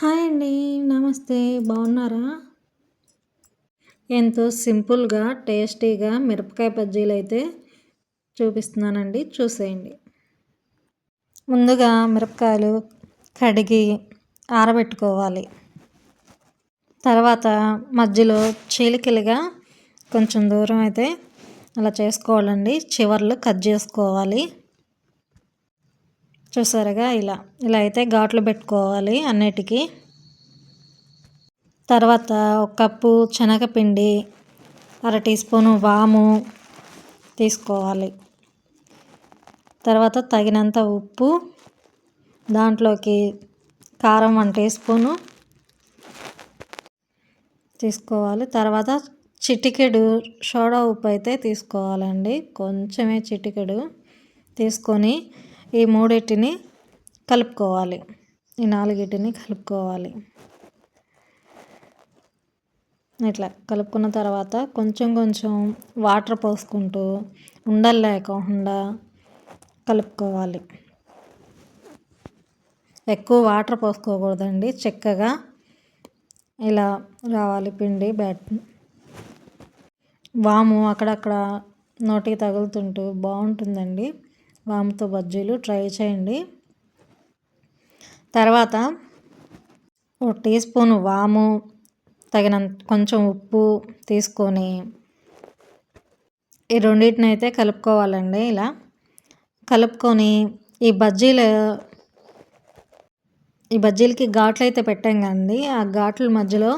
Hi అండి నమస్తే బాగున్నారా? ఎంతో సింపుల్గా టేస్టీగా మిరపకాయ బజ్జీలు అయితే చూపిస్తున్నానండి చూసేయండి. ముందుగా మిరపకాయలు కడిగి ఆరబెట్టుకోవాలి. తర్వాత మధ్యలో చీలికలుగా కొంచెం దూరం అయితే అలా చేసుకోవాలండి చివర్లు కట్ చేసుకోవాలి. చూసారుగా ఇలా. ఇలా అయితే ఘాట్లు పెట్టుకోవాలి అన్నిటికీ. తర్వాత ఒక కప్పు శనగపిండి అర టీ స్పూను వాము తీసుకోవాలి. తర్వాత తగినంత ఉప్పు దాంట్లోకి కారం వన్ టీ స్పూను తీసుకోవాలి. తర్వాత చిటికెడు సోడా ఉప్పు అయితే తీసుకోవాలండి. కొంచెమే చిటికెడు తీసుకొని ఈ మూడింటిని కలుపుకోవాలి. ఈ నాలుగిటిని కలుపుకోవాలి. ఇట్లా కలుపుకున్న తర్వాత కొంచెం కొంచెం వాటర్ పోసుకుంటూ ఉండలు లేకుండా కలుపుకోవాలి. ఎక్కువ వాటర్ పోసుకోకూడదండి. చక్కగా ఇలా రావాలి పిండి బ్యాట్. వాము అక్కడక్కడ నోటికి తగులుతుంటూ బాగుంటుందండి. వాముతో బజ్జీలు ట్రై చేయండి. తర్వాత ఒక టీ స్పూన్ వాము తగినంత కొంచెం ఉప్పు తీసుకొని ఈ రెండింటిని అయితే కలుపుకోవాలండి ఇలా. కలుపుకొని ఈ బజ్జీలు ఈ బజ్జీలకి ఘాట్లు అయితే పెట్టాం కదండి. ఆ ఘాట్ల మధ్యలో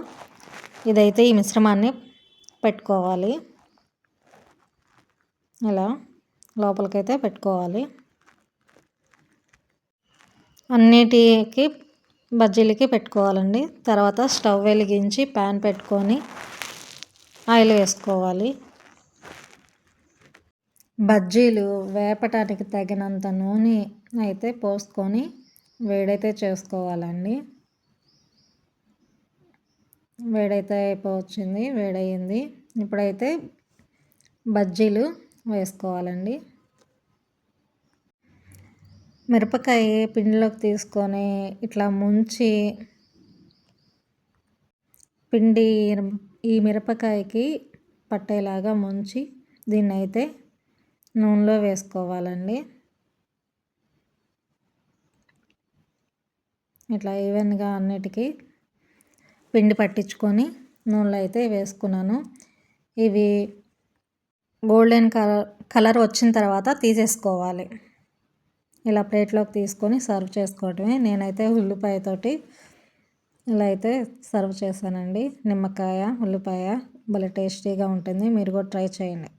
ఇదైతే ఈ మిశ్రమాన్ని పెట్టుకోవాలి. ఇలా. లోపలికైతే పెట్టుకోవాలి. అన్నిటికి బజ్జీలకి పెట్టుకోవాలండి. తర్వాత స్టవ్ వెలిగించి ప్యాన్ పెట్టుకొని ఆయిల్ వేసుకోవాలి. బజ్జీలు వేపటానికి తగినంత నూనె అయితే పోసుకొని వేడైతే చేసుకోవాలండి. వేడైతే అయిపోవచ్చింది వేడయింది. ఇప్పుడైతే బజ్జీలు వేసుకోవాలండి. మిరపకాయ పిండిలోకి తీసుకొని ఇట్లా ముంచి పిండి ఈ మిరపకాయకి పట్టేలాగా ముంచి దీన్ని అయితే నూనెలో వేసుకోవాలండి. ఇట్లా ఈవెన్గా అన్నిటికీ పిండి పట్టించుకొని నూనెలో అయితే వేసుకున్నాను. ఇవి గోల్డెన్ కలర్ కలర్ వచ్చిన తర్వాత తీసేసుకోవాలి. ఇలా ప్లేట్లోకి తీసుకొని సర్వ్ చేసుకోవటమే. నేనైతే ఉల్లిపాయతోటి ఇలా అయితే సర్వ్ చేశానండి. నిమ్మకాయ ఉల్లిపాయ భలే టేస్టీగా ఉంటుంది. మీరు కూడా ట్రై చేయండి.